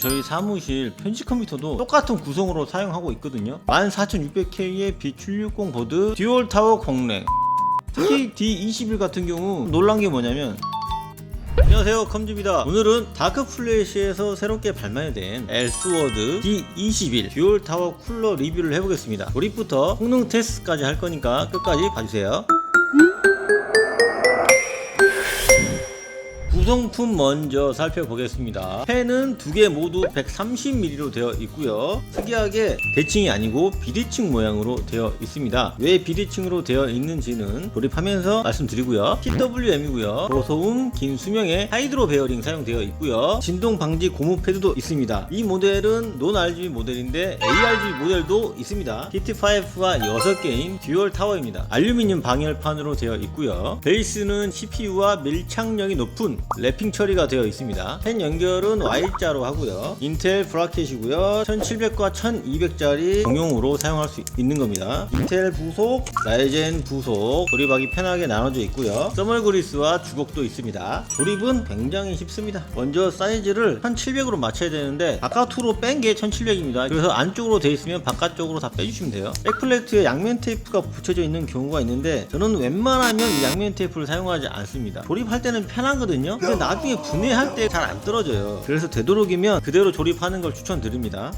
저희 사무실 편집 컴퓨터도 똑같은 구성으로 사용하고 있거든요. 14600K의 B760 보드 듀얼 타워 공랭. 특히 D21 같은 경우 놀란 게 뭐냐면 안녕하세요 컴즈입니다. 오늘은 다크 플래시에서 새롭게 발매된 엘스워드 D21 듀얼 타워 쿨러 리뷰를 해보겠습니다. 조립부터 성능 테스트까지 할 거니까 끝까지 봐주세요 구성품 먼저 살펴보겠습니다. 펜은 두 개 모두 130mm로 되어 있고요. 특이하게 대칭이 아니고 비대칭 모양으로 되어 있습니다. 왜 비대칭으로 되어 있는지는 조립하면서 말씀드리고요. TWM이고요. 고소음, 긴 수명의 하이드로 베어링 사용되어 있고요. 진동 방지 고무 패드도 있습니다. 이 모델은 논 RGB 모델인데 ARGB 모델도 있습니다. PT5가 6개인 듀얼 타워입니다. 알루미늄 방열판으로 되어 있고요. 베이스는 CPU와 밀착력이 높은 랩핑 처리가 되어 있습니다. 펜 연결은 Y자로 하고요. 인텔 브라켓이고요. 1700과 1200짜리 공용으로 사용할 수 있는 겁니다. 인텔 부속, 라이젠 부속, 조립하기 편하게 나눠져 있고요. 써멀 그리스와 주걱도 있습니다. 조립은 굉장히 쉽습니다. 먼저 사이즈를 1700으로 맞춰야 되는데 바깥으로 뺀 게 1700입니다. 그래서 안쪽으로 돼 있으면 바깥쪽으로 다 빼주시면 돼요. 백플레이트에 양면 테이프가 붙여져 있는 경우가 있는데 저는 웬만하면 이 양면 테이프를 사용하지 않습니다. 조립할 때는 편하거든요. 근데 나중에 분해할 때 잘 안 떨어져요. 그래서 되도록이면 그대로 조립하는 걸 추천드립니다.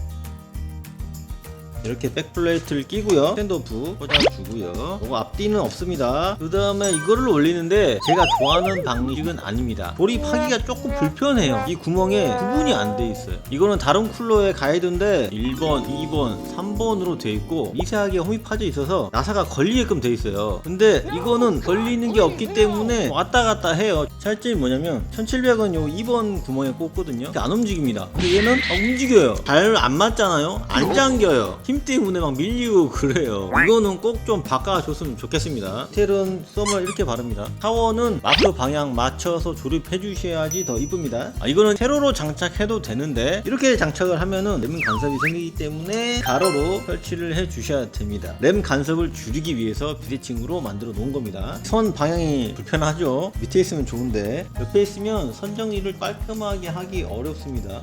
이렇게 백플레이트를 끼고요. 스탠드오프 꽂아주고요. 이거 앞뒤는 없습니다. 그 다음에 이거를 올리는데 제가 좋아하는 방식은 아닙니다. 조립하기가 조금 불편해요. 이 구멍에 구분이 안 돼 있어요. 이거는 다른 쿨러의 가이드인데 1번 2번 3번으로 돼 있고 미세하게 홈이 파져 있어서 나사가 걸리게끔 돼 있어요. 근데 이거는 걸리는 게 없기 때문에 왔다 갔다 해요. 차이점이 뭐냐면 1700은 요 2번 구멍에 꽂거든요. 안 움직입니다. 근데 얘는 아, 움직여요. 잘 안 맞잖아요. 안 잠겨요 힘 때문에 막 밀리고 그래요. 이거는 꼭 좀 바꿔줬으면 좋겠습니다. 텔은 썸을 이렇게 바릅니다. 타워는 마크 방향 맞춰서 조립해 주셔야지 더 이쁩니다. 아, 이거는 세로로 장착해도 되는데 이렇게 장착을 하면은 램 간섭이 생기기 때문에 가로로 설치를 해 주셔야 됩니다. 램 간섭을 줄이기 위해서 비대칭으로 만들어 놓은 겁니다. 선 방향이 불편하죠? 밑에 있으면 좋은데 옆에 있으면 선 정리를 깔끔하게 하기 어렵습니다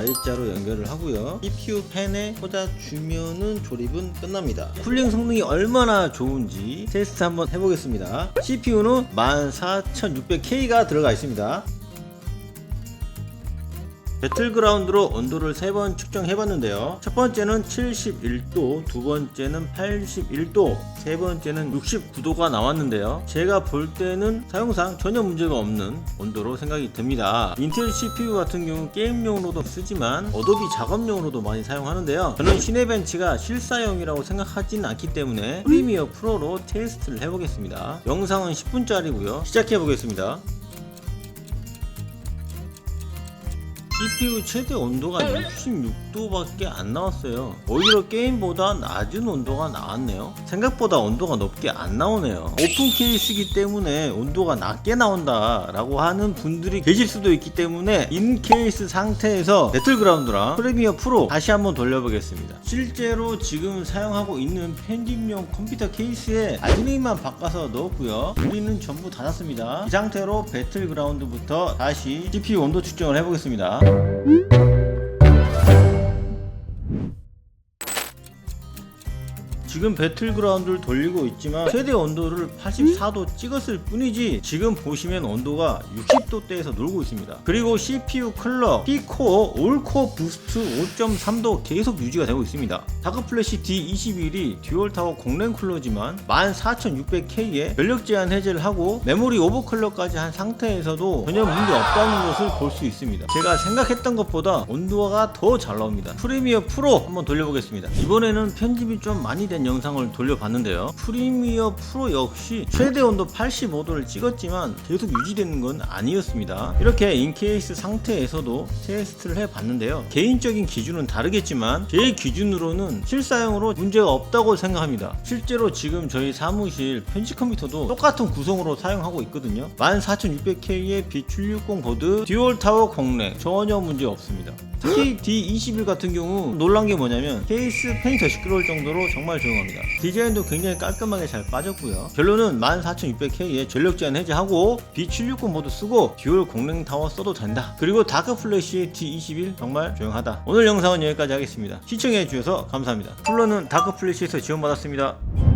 Y자로 연결을 하고요. CPU 팬에 꽂아주면은 조립은 끝납니다. 쿨링 성능이 얼마나 좋은지 테스트 한번 해보겠습니다. CPU는 14600K가 들어가 있습니다. 배틀그라운드로 온도를 3번 측정해봤는데요. 첫 번째는 71도, 두 번째는 81도, 세 번째는 69도가 나왔는데요. 제가 볼 때는 사용상 전혀 문제가 없는 온도로 생각이 듭니다. 인텔 CPU 같은 경우 게임용으로도 쓰지만 어도비 작업용으로도 많이 사용하는데요. 저는 시네벤치가 실사용이라고 생각하지는 않기 때문에 프리미어 프로로 테스트를 해보겠습니다. 영상은 10분짜리고요. 시작해보겠습니다. CPU 최대 온도가 66도밖에 안 나왔어요. 오히려 게임보다 낮은 온도가 나왔네요. 생각보다 온도가 높게 안 나오네요. 오픈 케이스이기 때문에 온도가 낮게 나온다 라고 하는 분들이 계실 수도 있기 때문에 인 케이스 상태에서 배틀그라운드랑 프리미어 프로 다시 한번 돌려보겠습니다. 실제로 지금 사용하고 있는 편집용 컴퓨터 케이스에 알루미늄만 바꿔서 넣었고요. 우리는 전부 닫았습니다. 이 상태로 배틀그라운드부터 다시 CPU 온도 측정을 해보겠습니다. Mm-hmm. 지금 배틀그라운드를 돌리고 있지만 최대 온도를 84도 찍었을 뿐이지 지금 보시면 온도가 60도대에서 놀고 있습니다. 그리고 CPU 클럭 P코어 올코어 부스트 5.3도 계속 유지가 되고 있습니다. 다크플래시 D21이 듀얼타워 공랭 쿨러지만 14600K에 전력 제한 해제를 하고 메모리 오버클럭까지 한 상태에서도 전혀 문제 없다는 것을 볼 수 있습니다. 제가 생각했던 것보다 온도가 더 잘 나옵니다. 프리미어 프로 한번 돌려보겠습니다. 이번에는 편집이 좀 많이 된 영상을 돌려봤는데요. 프리미어 프로 역시 최대 온도 85도를 찍었지만 계속 유지되는 건 아니었습니다. 이렇게 인케이스 상태에서도 테스트를 해봤는데요. 개인적인 기준은 다르겠지만 제 기준으로는 실사용으로 문제가 없다고 생각합니다. 실제로 지금 저희 사무실 편집 컴퓨터도 똑같은 구성으로 사용하고 있거든요. 14600K의 B760 보드 듀얼 타워 공랭 전혀 문제 없습니다 특히 D21 같은 경우 놀란 게 뭐냐면 케이스 팬이 더 시끄러울 정도로 정말 조용합니다. 디자인도 굉장히 깔끔하게 잘 빠졌고요. 결론은 14600K에 전력 제한 해제하고 B760 모드 쓰고 듀얼 공랭 타워 써도 된다. 그리고 다크 플래시 T21 정말 조용하다. 오늘 영상은 여기까지 하겠습니다. 시청해 주셔서 감사합니다. 플러는 다크 플래시에서 지원받았습니다.